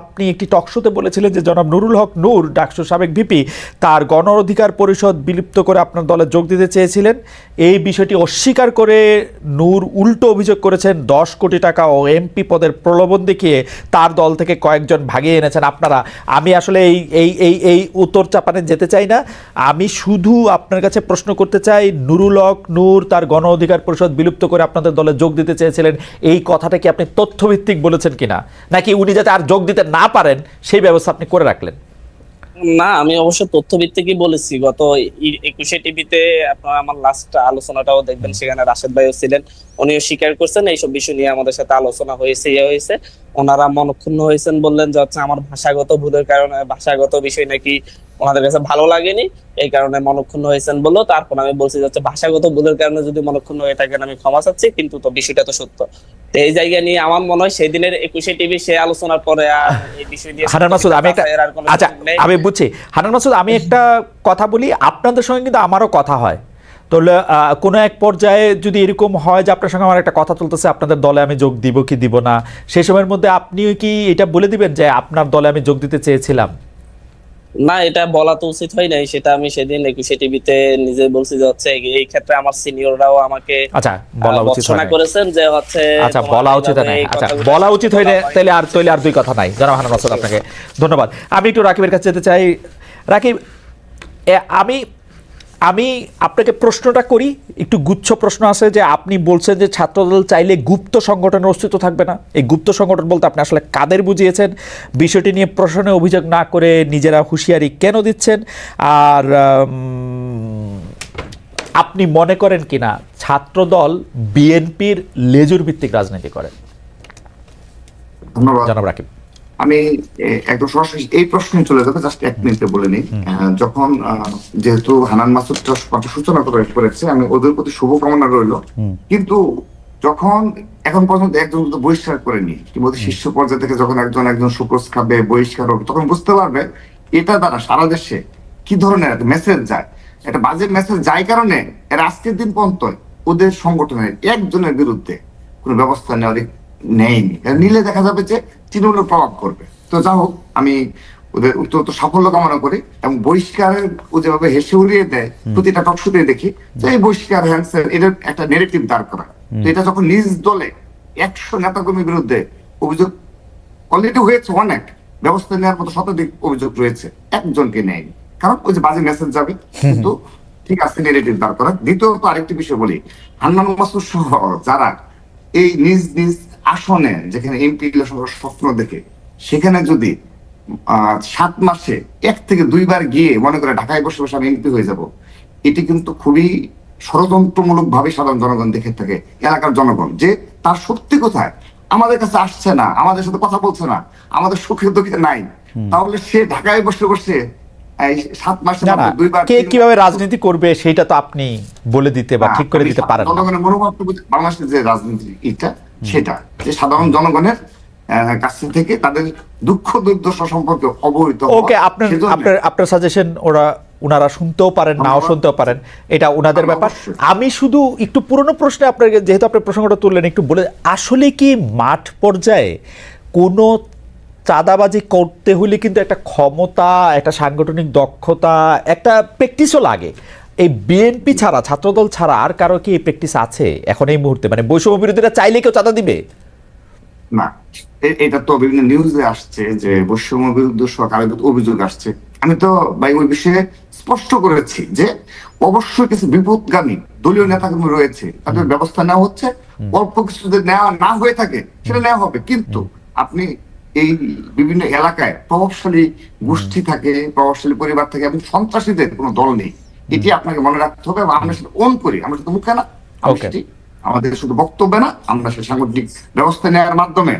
আপনি একটি টকশোতে বলেছিলেন যে জনাব নুরুল হক নূর, ডাকসু সাবেক ভিপি তার গণ অধিকার পরিষদ বিলুপ্ত করে আপনার দলে যোগ দিতে চেয়েছিলেন। এই বিষয়টি অস্বীকার করে নূর উল্টো অভিযোগ করেছেন, দশ কোটি টাকা ও এমপি পদের প্রলোভন দেখিয়ে তার দল থেকে কয়েকজন ভাগিয়ে এনেছেন আপনারা। আমি আসলে এই এই এই এই উত্তর চাপানে যেতে চাই না। আমি শুধু আপনার কাছে প্রশ্ন করতে চাই, নুরুল হক নূর, তার গণ অধিকার পরিষদ বিলুপ্ত করে আপনাদের দলে যোগ দিতে চেয়েছিলেন, এই কথাটা কি আপনি তথ্যভিত্তিক বলেছেন কিনা? নাকি উনি যাতে আর যোগ দিতে না পারেন সেই ব্যবস্থা আপনি করে রাখলেন। না আমি অবশ্য তথ্যভিত্তিকই বলেছি। গত একুশে টিভিতে আপনার আমার লাস্ট আলোচনাটাও দেখবেন সেখানে রাশেদ ভাইও ছিলেন। উনিও স্বীকার করছেন এইসব বিষয় নিয়ে আমাদের সাথে আলোচনা হয়েছে ইয়ে হয়েছে। ওনারা মনক্ষুণ্ণ হয়েছেন বললেন যে হচ্ছে আমার ভাষাগত ভুলের কারণে ভাষাগত বিষয় নাকি ওনাদের কাছে ভালো লাগেনি এই কারণে মনক্ষুণ্ণ হয়েছেন বলল। তারপর আমি বলছি যে হচ্ছে ভাষাগত ভুলের কারণে যদি মনক্ষুণ্ণ হয়ে থাকেন আমি ক্ষমা চাচ্ছি কিন্তু তো বিষয়টা তো সত্য। তো এই জায়গা নিয়ে আমার মনে হয় সেই দিনের একুশে টিভি সে আলোচনার পরে আর এই বিষয় নিয়ে হানান মাসুদ আমি একটা আচ্ছা আমি বুঝছি। হানান মাসুদ আমি একটা কথা বলি আপনাদের সঙ্গে কিন্তু আমারও কথা হয়। তাহলে কোনো এক পর্যায়ে যদি এরকম হয় যে আপনার সঙ্গে আমার একটা কথা চলতেছে আপনাদের দলে আমি যোগ দিব কি দিব না সেই সময়ের মধ্যে আপনিও কি এটা বলে দিবেন যে আপনার দলে আমি যোগ দিতে চেয়েছিলাম? না এটা বলা তো উচিত হয় নাই সেটা আমি সেদিন একুশে টিভিতে নিজে বলছি যে হচ্ছে এই ক্ষেত্রে আমার সিনিয়ররাও আমাকে আচ্ছা বলা উচিত হয় করেছেন যে হচ্ছে আচ্ছা বলা উচিত নাই। আচ্ছা বলা উচিত হয় না তাহলে আর তাহলে আর দুই কথা নাই। জানাব হানান আপনাকে ধন্যবাদ। আমি একটু রাকিবের কাছে যেতে চাই। রাকিব আমি আমি আপনাকে প্রশ্নটা করি একটু গুচ্ছ প্রশ্ন আছে যে আপনি বলছেন যে ছাত্রদল চাইলে গুপ্ত সংগঠনের অস্তিত্ব থাকবে না। এই গুপ্ত সংগঠন বলতে আপনি আসলে কাদের বুঝিয়েছেন? বিষয়টি নিয়ে প্রশ্নে অভিযোগ না করে নিজেরা হুঁশিয়ারি কেন দিচ্ছেন? আর আপনি মনে করেন কিনা ছাত্রদল বিএনপির লেজুর ভিত্তিক রাজনীতি করে? ধন্যবাদ। জনাব রাকিব। আমি একদম সরাসরি এই প্রশ্নে চলে যাব জাস্ট এক মিনিটে বলে নিই। যখন যেহেতু হানান মাসুদটা কথা সূচনা করে করেছে আমি ওদের প্রতি শুভকামনা রইল। কিন্তু যখন এখন পর্যন্ত একজন বহিষ্কার করেনি কিংবা শীর্ষ পর্যায়ে থেকে যখন একজন একজন সুক্রোজ খাবে বহিষ্কার হবে তখন বুঝতে পারবে এটা দ্বারা সারা দেশে কি ধরনের একটা মেসেজ যায়। একটা বাজে মেসেজ যায় কারণে এর আজকের দিন পর্যন্ত ওদের সংগঠনের একজনের বিরুদ্ধে কোনো ব্যবস্থা নেওয়ার নেয়নি নিলে দেখা যাবে যে তৃণমূলের প্রভাব করবে। তো যা হোক আমি ওদের অত্যন্ত সাফল্য কামনা করি এবং বহিষ্কারের ও যেভাবে হেসে উড়িয়ে দেয় প্রতিটা টকশুতে দেখি যে এই বহিষ্কার হ্যান্সেল এটার একটা নেগেটিভ দাঁড় করা তো এটা যখন নিজ দলে একশো নেতাকর্মীর বিরুদ্ধে অভিযোগ অলরেডি হয়েছে অনেক ব্যবস্থা নেওয়ার মতো শতাধিক অভিযোগ রয়েছে একজনকে নেয়নি। কারণ ওই যে বাজে মেসেজ যাবে কিন্তু ঠিক আছে নেগেটিভ দাঁড় করা দ্বিতীয়ত আরেকটি বিষয় বলি হান্নান মাসুদ সহ যারা এই নিজ নিজ আসনে যেখানে এমপি স্বপ্ন দেখে সেখানে যদি সাত মাসে এক থেকে দুইবার গিয়ে মনে করে ঢাকায় বসে বসে আমি এমপি হয়ে যাব এটি কিন্তু খুবই ষড়যন্ত্রমূলক ভাবে সাধারণ জনগণ দেখে থাকে এলাকার জনগণ যে তার সত্যি কোথায়? আমাদের কাছে আসছে না আমাদের সাথে কথা বলছে না আমাদের সুখে দুঃখে নাই। তাহলে সে ঢাকায় বসে বসে সাত মাসে দুইবার কে কীভাবে রাজনীতি করবে সেইটা তো আপনি বলে দিতে বা ঠিক করে দিতে পারেন জনগণের মনোভাবটা বুঝ- বাংলাদেশের যে রাজনীতি এটা সেটা যে সাধারণ জনগণের কাছ থেকে তাদের দুঃখ দুর্দশা সম্পর্কে অবহিত ওকে আপনার আপনার আপনার সাজেশন ওরা ওনারা শুনতেও পারেন নাও। শুনতেও পারেন। এটা ওনাদের ব্যাপার। আমি শুধু একটু পুরনো প্রশ্নে আপনাকে যেহেতু আপনি প্রসঙ্গটা তুললেন একটু বলে আসলে কি মাঠ পর্যায়ে কোনো চাঁদাবাজি করতে হলে কিন্তু একটা ক্ষমতা একটা সাংগঠনিক দক্ষতা একটা প্র্যাকটিসও লাগে। এই বিএনপি ছাড়া ছাত্রদল ছাড়া আর কারও কি এই প্র্যাকটিস আছে? এখন এই মুহূর্তে মানে বৈষম্য বিরোধীরা চাইলে কেউ চাঁদা দিবে? না এটা তো বিভিন্ন নিউজে আসছে যে বৈষম্য বিরুদ্ধে সরকারের অভিযোগ আসছে। আমি তো ভাই ওই বিষয়ে স্পষ্ট করেছি যে অবশ্যই কিছু বিপদগামী দলীয় নেতাকর্মী রয়েছে। তাদের ব্যবস্থা নেওয়া হচ্ছে অল্প কিছু যদি নেওয়া না হয়ে থাকে সেটা নেওয়া হবে। কিন্তু আপনি এই বিভিন্ন এলাকায় প্রভাবশালী গোষ্ঠী থাকে প্রভাবশালী পরিবার থাকে এবং সন্ত্রাসীদের কোনো দল নেই। এটি আপনাকে মনে রাখতে হবে এবং আমরা সেটা ওন করি। আমরা শুধু মুখে না আমরা সেটি আমাদের শুধু বক্তব্য না আমরা সেই সাংগঠনিক ব্যবস্থা নেওয়ার মাধ্যমে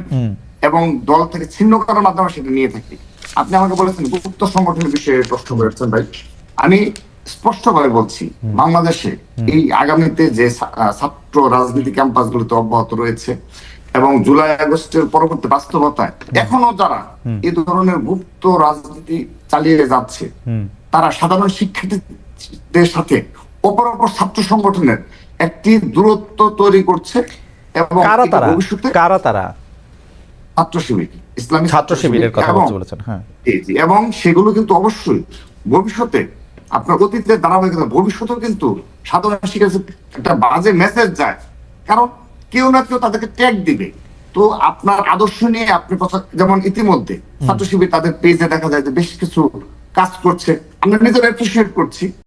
এবং দল থেকে ছিন্ন করার মাধ্যমে সেটা নিয়ে থাকি। আপনি আমাকে বলেছেন গুপ্ত সংগঠনের বিষয়ে প্রশ্ন করেছেন ভাই। আমি স্পষ্টভাবে বলছি বাংলাদেশে এই আগামীতে যে ছাত্র রাজনীতি ক্যাম্পাস গুলোতে অব্যাহত রয়েছে এবং জুলাই আগস্টের পরবর্তী বাস্তবতায় এখনও যারা এই ধরনের গুপ্ত রাজনীতি চালিয়ে যাচ্ছে তারা সাধারণ শিক্ষার্থীদের সাথে অপর অপর ছাত্র সংগঠনের একটি দূরত্ব তৈরি করছে এবং কারা তারা? ভবিষ্যতে কারা তারা? ছাত্র শিবির ইসলামী ছাত্র শিবিরের কথা বলেছেন হ্যাঁ। এবং সেগুলো কিন্তু অবশ্যই ভবিষ্যতে আপনার অতীতের ধারাবাহিকতা ভবিষ্যতেও কিন্তু সাধারণ শিক্ষার কাছে একটা বাজে মেসেজ যায়। কারণ কেউ না কেউ তাদেরকে ট্যাগ দিবে। তো আপনার আদর্শ নিয়ে আপনি কথা যেমন ইতিমধ্যে ছাত্র শিবির তাদের পেজে দেখা যায় যে বেশ কিছু কাজ করছে। আমরা নিজেরা অ্যাপ্রিসিয়েট করছি।